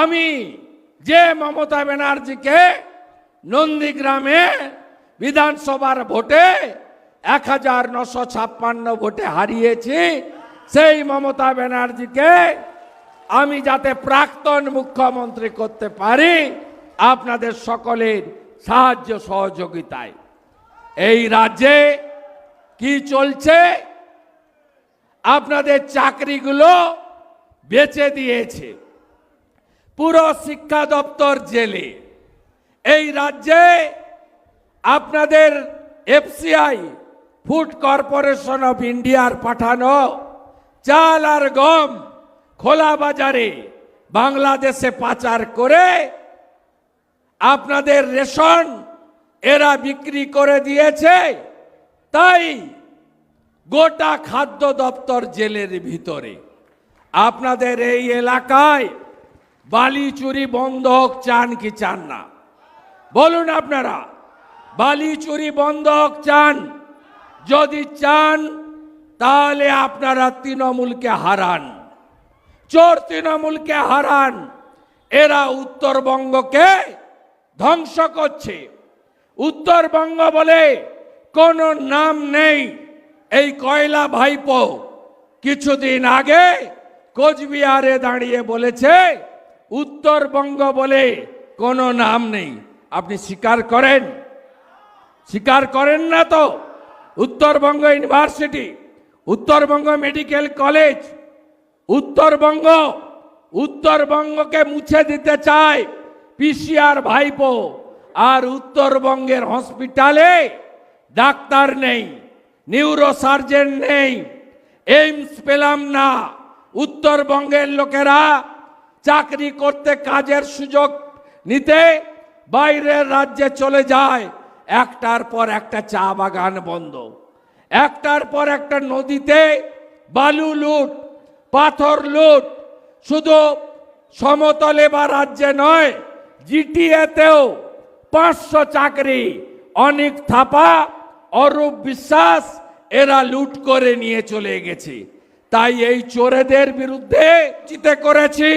আমি যে মমতা ব্যানার্জিকে নন্দীগ্রামে বিধানসভার ভোটে এক হাজার নশো ছাপ্পান্ন ভোটে হারিয়েছি, সেই মমতা ব্যানার্জিকে আমি যাতে প্রাক্তন মুখ্যমন্ত্রী করতে পারি, আপনাদের সকলের সাহায্য সহযোগিতায়। এই রাজ্যে কি চলছে? আপনাদের চাকরিগুলো বেচে দিয়েছে। পুরো শিক্ষা দপ্তর জেলে। এই রাজ্যে আপনাদের এফসিআই, ফুড কর্পোরেশন অফ ইন্ডিয়ার পাঠানো চাল আর গম খোলা বাজারে বাংলাদেশে পাচার করে আপনাদের রেশন এরা বিক্রি করে দিয়েছে। তাই গোটা খাদ্য দপ্তর জেলের ভিতরে। আপনাদের এই এলাকায় বালি চুরি বন্ধ হোক, চান কি চান না? বলুন আপনারা, বালি চুরি বন্ধ হোক, চান। যদি চান, তাহলে আপনারা তৃণমূলকে হারান। চোর তৃণমূলকে হারান। এরা উত্তরবঙ্গকে ধ্বংস করছে। উত্তরবঙ্গ বলে কোনো নাম নেই। এই কয়লা ভাইপো কিছুদিন আগে কোচবিহারে দাঁড়িয়ে বলেছে উত্তরবঙ্গ বলে কোনো নাম নেই। আপনি স্বীকার করেন? স্বীকার করেন না তো? Uttarbanga university Uttarbanga medical college Uttarbanga উত্তরবঙ্গকে মুছে দিতে চায় পিসিআর ভাইপো। আর উত্তরবঙ্গের হসপিটালে ডাক্তার নেই নিউরো সার্জন নেই, এইমস পেলাম না। উত্তরবঙ্গের লোকেরা চাকরি করতে কাজের সুযোগ নিতে বাইরের রাজ্যে চলে যায়। একটার পর একটা চা বাগান বন্ধ। একটার পর একটা নদীতে বালু লুট, পাথর লুট। শুধু সমতলে বা রাজ্যে নয়, জিটিএতেও পাঁচশো চাকরি, অনেক থাপা, অরূপ বিশ্বাস, এরা লুট করে নিয়ে চলে গেছে। তাই এই চোরেদের বিরুদ্ধে জিতে করেছি।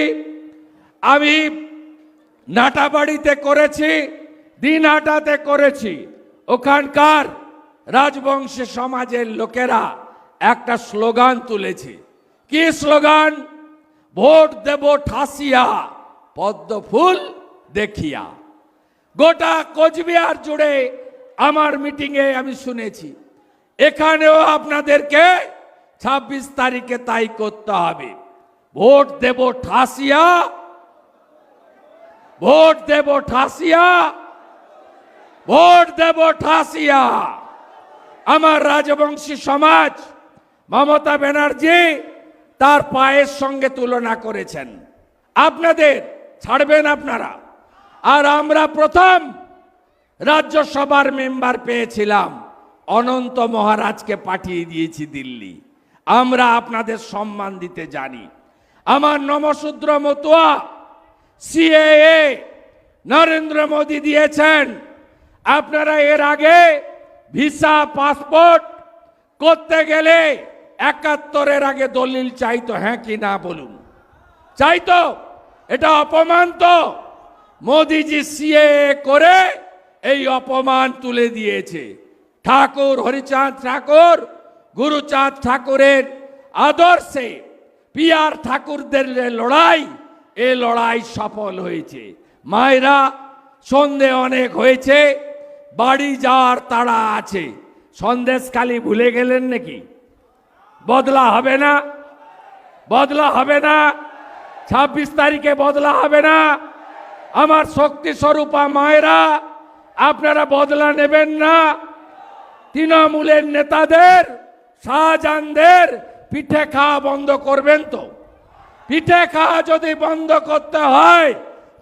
আমি নাটাবাড়িতে করেছি দিনহাটাতে করেছি। ওখানকার রাজবংশী সমাজের লোকেরা একটা স্লোগান তুলেছে। কি স্লোগান? ভোট দেব ঠাসিয়া, পদ্ম ফুল দেখিয়া। গোটা কোচবিহার জুড়ে আমার মিটিংয়ে আমি শুনেছি। এখানেও আপনাদেরকে ছাব্বিশ তারিখে তাই করতে হবে। ভোট দেব ঠাসিয়া ভোট দেব ঠাসিয়া। ভোট দেব ঠাসিয়া। আমার রাজবংশী সমাজ, মমতা ব্যানার্জি তার পায়ের সঙ্গে তুলনা করেছেন। আপনাদের ছাড়বেন আপনারা। আর আমরা প্রথম রাজ্যসভার মেম্বার পেয়েছিলাম, অনন্ত মহারাজকে পাঠিয়ে দিয়েছি দিল্লি। আমরা আপনাদের সম্মান দিতে জানি। আমার নমশূদ্র মতুয়া সিএএ নরেন্দ্র মোদী দিয়েছেন। আপনারা এর আগে ভিসা, পাসপোর্ট করতে গেলে একাত্তরের আগে দলিল চাইতো হ্যাঁ কি না বলুন। চাইতো, এটা অপমান তো। মোদিজি সিএ করে এই অপমান তুলে দিয়েছে। ঠাকুর, হরিচাঁদ ঠাকুর, গুরুচাঁদ ঠাকুরের আদর্শে পিয়ার ঠাকুরদের লড়াই এ লড়াই সফল হয়েছে। মায়েরা, সন্ধে অনেক হয়েছে, বাড়ি যাওয়ার তাড়া আছে। সন্দেশ খালি ভুলে গেলেন নাকি? বদলা হবে না? বদলা হবে না? ছাব্বিশ তারিখে বদলা হবে না? আমার শক্তি স্বরূপা মায়েরা, আপনারা বদলা নেবেন না? তৃণমূলের নেতাদের, শাহজাহানদের পিঠে খাওয়া বন্ধ করবেন তো? পিঠে খাওয়া যদি বন্ধ করতে হয়,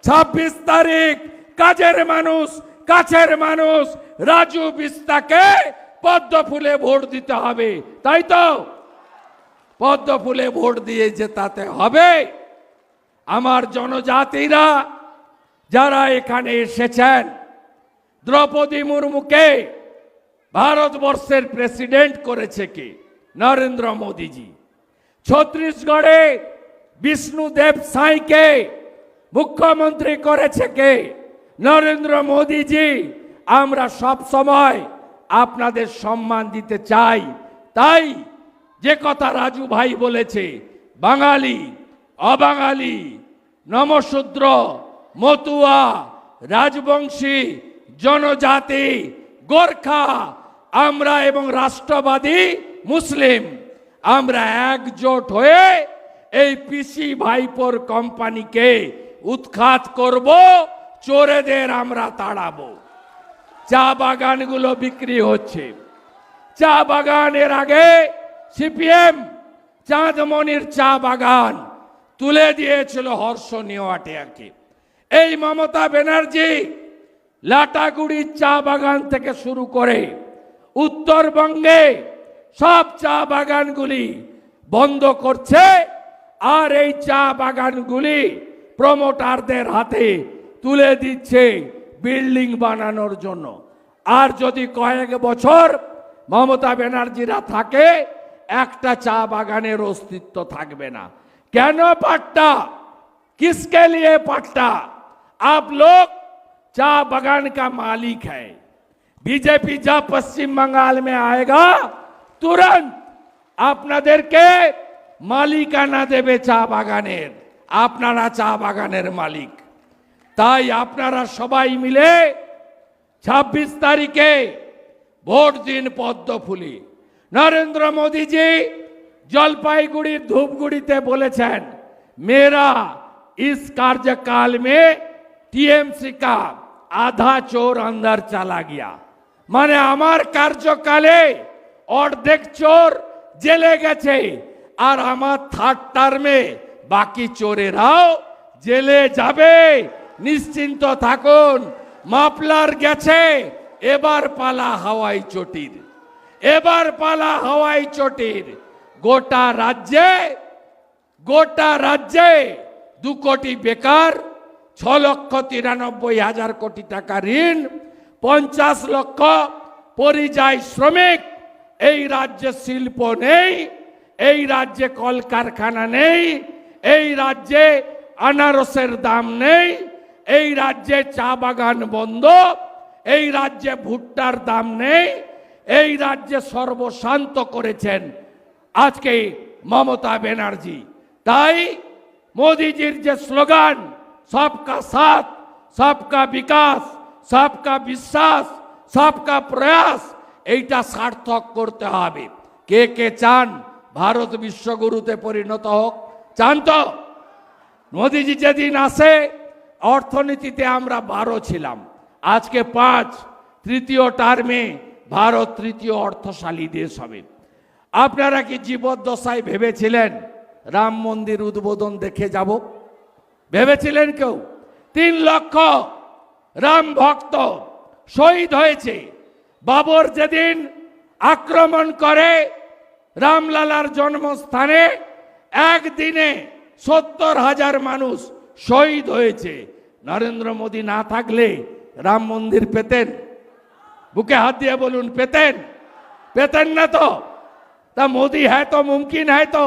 ছাব্বিশ তারিখ কাজের মানুষ, কাছের মানুষ, রাজু বিস্তাকে পদ্ম ফুলে ভোট দিতে হবে, তাই তো? পদ্ম ফুলে ভোট দিয়ে জেতাতে হবে। আমার জনজাতিরা যারা এখানে এসেছেন, দ্রৌপদী মুর্মুকে ভারতবর্ষের প্রেসিডেন্ট করেছে কে? নরেন্দ্র মোদীজি। ছত্রিশগড়ে বিষ্ণুদেব সাঁইকে মুখ্যমন্ত্রী করেছে কে? নরেন্দ্র মোদীজি, আমরা সব সময় আপনাদের সম্মান দিতে চাই। তাই যে কথা রাজু ভাই বলেছে, বাঙালি, অবাঙালি, নমশূদ্র, মতুয়া, রাজবংশী, জনজাতি, গোর্খা, আমরা এবং রাষ্ট্রবাদী মুসলিম, আমরা একজোট হয়ে এই পিসি ভাইপোর কোম্পানিকে উৎখাত করব, চোরেদের আমরা তাড়াবো। চা বাগানগুলো বিক্রি হচ্ছে। চা বাগানের আগে সিপিএম চাঁদমণির চা বাগান তুলে দিয়েছিল হর্ষ নেওয়াটিয়াকে এই মমতা ব্যানার্জি লাটাগুড়ির চা বাগান থেকে শুরু করে উত্তরবঙ্গে সব চা বাগানগুলি বন্ধ করছে। আর এই চা বাগানগুলি প্রমোটারদের হাতে তুলে দিচ্ছে বিল্ডিং বানানোর জন্য আর যদি কয়েক বছর মমতা ব্যানার্জিরা থাকে একটা চা বাগানের অস্তিত্ব থাকবে না কেন পাট্টা किसके लिए पट्टा आप लोग चा बगान का मालिक है बीजेपी जब पश्चिम बंगाल में आएगा तुरंत আপনাদেরকে মালিকানা দেবে চা বাগানের। আপনারা চা বাগানের মালিক। তাই আপনারা সবাই মিলে ২৬ তারিখে ভোট দিন পদ্মফুলি। নরেন্দ্র মোদীজি জলপাইগুড়ির ধূপগুড়িতে বলেছেন মেরা ইস কার্যকাল মে টিএমসি কা আধা চোর অন্দর চালা গিয়া। মানে আমার কার্যকালে অর্ধেক চোর জেলে গেছে। আর আমার থার্ড টার্মে বাকি চোরেরাও জেলে যাবে। নিশ্চিন্ত থাকুন মাপলার গেছে, এবার পালা হাওয়াই চটির। এবার পালা হাওয়াই চটির। গোটা রাজ্যে গোটা রাজ্যে দু কোটি বেকার, ছ লক্ষ তিরানব্বই হাজার কোটি টাকা ঋণ, পঞ্চাশ লক্ষ পরিযায়ী শ্রমিক, এই রাজ্যে শিল্প নেই। এই রাজ্যে কলকারখানা নেই, এই রাজ্যে আনারসের দাম নেই, এই রাজ্যে চা বাগান বন্ধ, এই রাজ্যে ভুট্টার দাম নেই, এই রাজ্যে সর্বশান্ত করেছেন আজকে মমতা ব্যানার্জি। তাই মোদিজির যে স্লোগান, সবকা সাথ, সবকা বিকাশ, সবকা বিশ্বাস, সবকা প্রয়াস এইটা সার্থক করতে হবে। কে কে চান ভারত বিশ্বগুরুতে পরিণত হোক। চান তো মোদিজি যেদিন আসে, অর্থনীতিতে আমরা বারো ছিলাম। আজকে পাঁচ, তৃতীয় টার্মে ভারত তৃতীয় অর্থশালী দেশ হবে। আপনারা কি জীবদ্দশায় ভেবেছিলেন রাম মন্দির উদ্বোধন দেখে যাব? ভেবেছিলেন কেউ? তিন লক্ষ রাম ভক্ত শহীদ হয়েছে। বাবর যেদিন আক্রমণ করে রামলালার জন্মস্থানে একদিনে সত্তর হাজার মানুষ শহীদ হয়েছে। নরেন্দ্র মোদী না থাকলে রাম মন্দির পেতেন? বুকে হাত দিয়ে বলুন, পেতেন? পেতেন না তো? তা মোদি হ্যাঁ তো, মুমকিন হ্যাঁ তো?